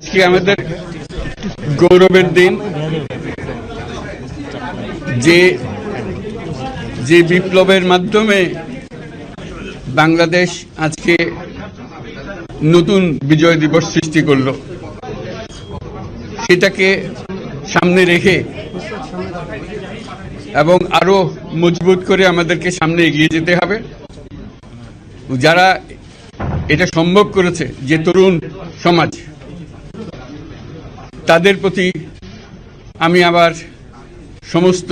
আজকে আমাদের গৌরবের দিন। যে যে বিপ্লবের মাধ্যমে বাংলাদেশ আজকে নতুন বিজয় দিবস সৃষ্টি করল, সেটাকে সামনে রেখে এবং আরও মজবুত করে আমাদেরকে সামনে এগিয়ে যেতে হবে। যারা এটা সম্ভব করেছে, যে তরুণ সমাজ তাদের প্রতি আমি আবার সমস্ত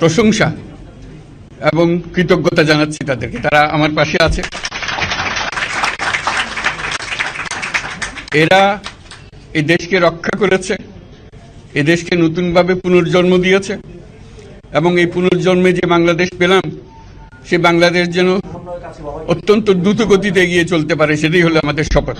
প্রশংসা এবং কৃতজ্ঞতা জানাচ্ছি তাদেরকে। তারা আমার পাশে আছে। এরা এই দেশকে রক্ষা করেছে এ দেশকে নতুনভাবে পুনর্জন্ম দিয়েছে এবং এই পুনর্জন্মে যে বাংলাদেশ পেলাম, সে বাংলাদেশ যেন অত্যন্ত দ্রুত গতিতে এগিয়ে চলতে পারে, সেটাই হলো আমাদের শপথ।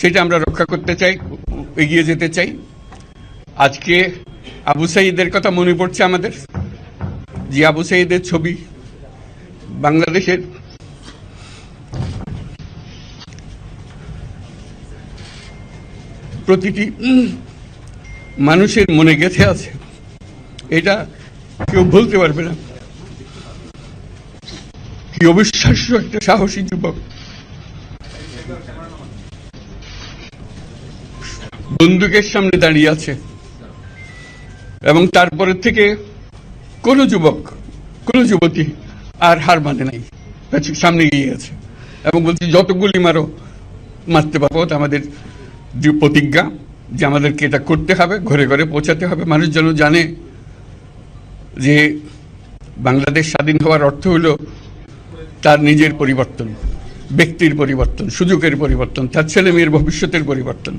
সেটা আমরা রক্ষা করতে চাই। এগিয়ে যেতে চাই। আজকে আবু সাইদের কথা মনে পড়ছে আমাদের। যে আবু সাইদের ছবি বাংলাদেশের প্রতিটি মানুষের মনে গেঁথে আছে। এটা কেউ বলতে পারবে না। কি অবিশ্বাস্য একটা সাহসী যুবক। বন্দুকের সামনে দাঁড়িয়ে আছে। এবং তারপরে থেকে কোন যুবক, কোন যুবতী আর হার মানে নাই। পেছনে- সামনে গিয়ে আছে। এবং বলছি, যত গুলি মারো, মারতে পারব। আমাদের প্রতিজ্ঞা যে আমাদেরকে এটা করতে হবে, ঘরে ঘরে পৌঁছাতে হবে। মানুষ যেন জানে যে বাংলাদেশ স্বাধীন হওয়ার অর্থ হলো তার নিজের পরিবর্তন, ব্যক্তির পরিবর্তন, সুযোগের পরিবর্তন, তার ছেলে মেয়ের ভবিষ্যতের পরিবর্তন।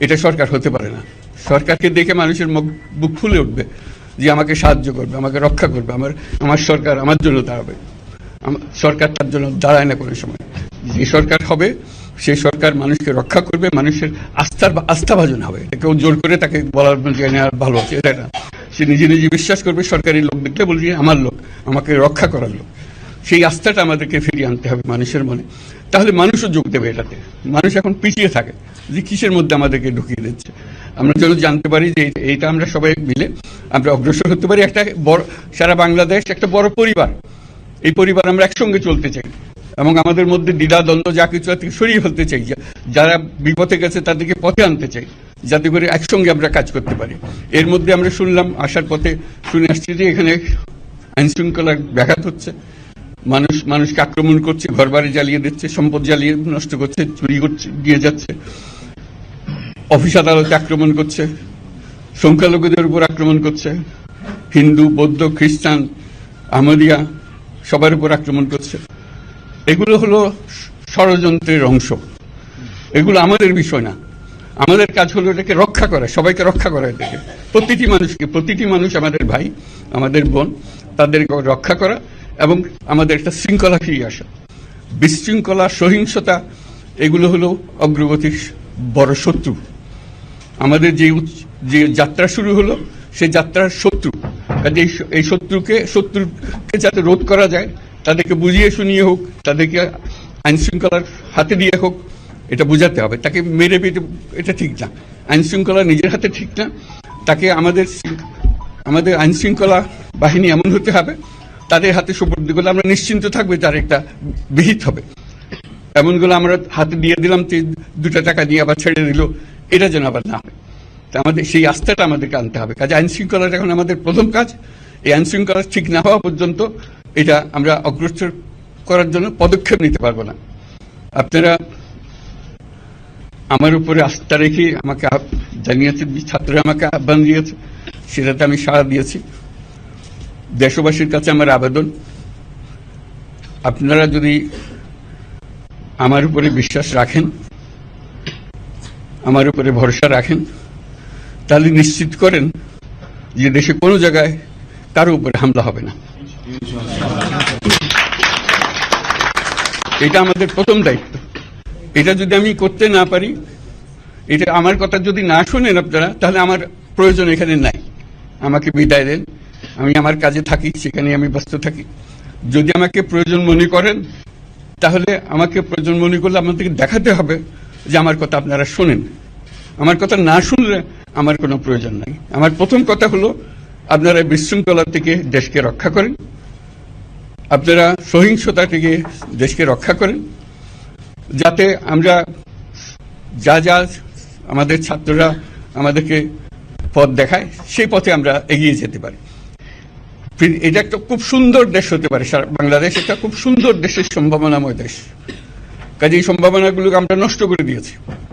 এটা সরকার হতে পারে না। সরকারকে দেখে মানুষের মুখ বুক ফুলে উঠবে যে আমাকে সাহায্য করবে, আমাকে রক্ষা করবে, আমার আমার সরকার আমার জন্য দাঁড়াবে। সরকার তার জন্য দাঁড়ায় না কোনো সময়। যে সরকার হবে সেই সরকার মানুষকে রক্ষা করবে, মানুষের আস্থার আস্থাভাজন হবে। কেউ জোর করে তাকে বলার নেওয়ার ভালো আছে, এটা না। সে নিজে নিজে বিশ্বাস করবে, সরকারি লোক দেখলে বলবে যে আমার লোক, আমাকে রক্ষা করার লোক। সেই আস্থাটা আমাদেরকে ফিরিয়ে আনতে হবে মানুষের মনে। তাহলে মানুষও যোগ দেবে এটাতে। মানুষ এখন পিছিয়ে থাকে যে কিসের মধ্যে আমাদেরকে ঢুকিয়ে দিচ্ছে। আমরা যেন জানতে পারি যে এইটা আমরা সবাই মিলে আমরা অগ্রসর হতে পারি। একটা বড় সারা বাংলাদেশ একটা বড় পরিবার। এই পরিবার আমরা একসঙ্গে চলতে চাই এবং আমাদের মধ্যে দ্বিধা, দ্বন্দ্ব, যা কিছু আছে সরিয়ে ফেলতে চাই। যারা বিপথে গেছে তাদেরকে পথে আনতে চাই যাতে করে একসঙ্গে আমরা কাজ করতে পারি। এর মধ্যে আমরা শুনলাম আসার পথে শুনে আসছি যে এখানে আইন শৃঙ্খলা ব্যাঘাত হচ্ছে। মানুষ, মানুষকে আক্রমণ করছে ঘর বাড়ি জ্বালিয়ে দিচ্ছে, সম্পদ জ্বালিয়ে নষ্ট করছে, চুরি করছে, দিয়ে যাচ্ছে। অফিস আদালতে আক্রমণ করছে, সংখ্যালঘুদের উপর আক্রমণ করছে, হিন্দু, বৌদ্ধ, খ্রিস্টান, আহমদিয়া, সবার উপর আক্রমণ করছে। এগুলো হলো ষড়যন্ত্রের অংশ। এগুলো আমাদের বিষয় না। আমাদের কাজ হলো এটাকে রক্ষা করা, সবাইকে রক্ষা করা এটাকে। প্রতিটি মানুষকে, প্রতিটি মানুষ আমাদের ভাই, আমাদের বোন, তাদেরকে রক্ষা করা এবং আমাদের একটা শৃঙ্খলা ফিরিয়ে আসা। বিশৃঙ্খলা, সহিংসতা, এগুলো হলো অগ্রগতির বড় শত্রু। আমাদের যে যে যাত্রা শুরু হলো, সে যাত্রার শত্রু। কাজে এই শত্রুকে শত্রুকে যাতে রোধ করা যায়, তাদেরকে বুঝিয়ে শুনিয়ে হোক, তাদেরকে আইন শৃঙ্খলার হাতে দিয়ে হোক, এটা বোঝাতে হবে। তাকে মেরে পেটে এটা ঠিক না। আইন শৃঙ্খলা নিজের হাতে ঠিক না। তাকে আমাদের আমাদের আইন শৃঙ্খলা বাহিনী এমন হতে হবে তাদের হাতে সুপর্দি করলে আমরা নিশ্চিন্ত থাকবে তার একটা বিহিত হবে। এমনগুলো আমরা হাতে দিয়ে দিলাম দুটা টাকা দিয়ে আবার ছেড়ে দিল, এটা যেন আবার না হয়। তা আমাদের সেই আস্থাটা আমাদেরকে আনতে হবে। কাজে আইন শৃঙ্খলাটা এখন আমাদের প্রথম কাজ। এই আইন শৃঙ্খলা ঠিক না হওয়া পর্যন্ত এটা আমরা অগ্রসর করার জন্য পদক্ষেপ নিতে পারব না। আপনারা আমার উপরে আস্থা রেখে আমাকে আহ- জানিয়েছে ছাত্ররা আমাকে আহ্বান দিয়েছে, সেটাতে আমি সাড়া দিয়েছি। দেশবাসীর কাছে আমার আবেদন, আপনারা যদি আমার উপরে বিশ্বাস রাখেন, আমার উপরে ভরসা রাখেন, তাহলে নিশ্চিত করেন যে দেশে কোনো জায়গায় কারও উপরে হামলা হবে না। এটা আমাদের প্রথম দায়িত্ব। এটা যদি আমি করতে না পারি, এটা আমার কথা যদি না শোনেন আপনারা, তাহলে আমার প্রয়োজন এখানে নাই। আমাকে বিদায় দেন। আমি আমার কাজে থাকি সেখানে আমি ব্যস্ত থাকি। যদি আমাকে প্রয়োজন মনে করেন, তাহলে আমাকে প্রয়োজন মনে করলে আমাদেরকে দেখাতে হবে যে আমার কথা আপনারা শোনেন। আমার কথা না শুনলে আমার কোনো প্রয়োজন নাই। আমার প্রথম কথা হলো, আপনারা বিশৃঙ্খলা থেকে দেশকে রক্ষা করেন। আপনারা সহিংসতা থেকে দেশকে রক্ষা করেন। যাতে আমরা যা যা আমাদের ছাত্ররা আমাদেরকে পথ দেখায়, সেই পথে আমরা এগিয়ে যেতে পারি। এটা একটা খুব সুন্দর দেশ হতে পারে। বাংলাদেশ একটা খুব সুন্দর দেশের সম্ভাবনাময় দেশ। কাজে এই সম্ভাবনাগুলোকে আমরা নষ্ট করে দিয়েছি।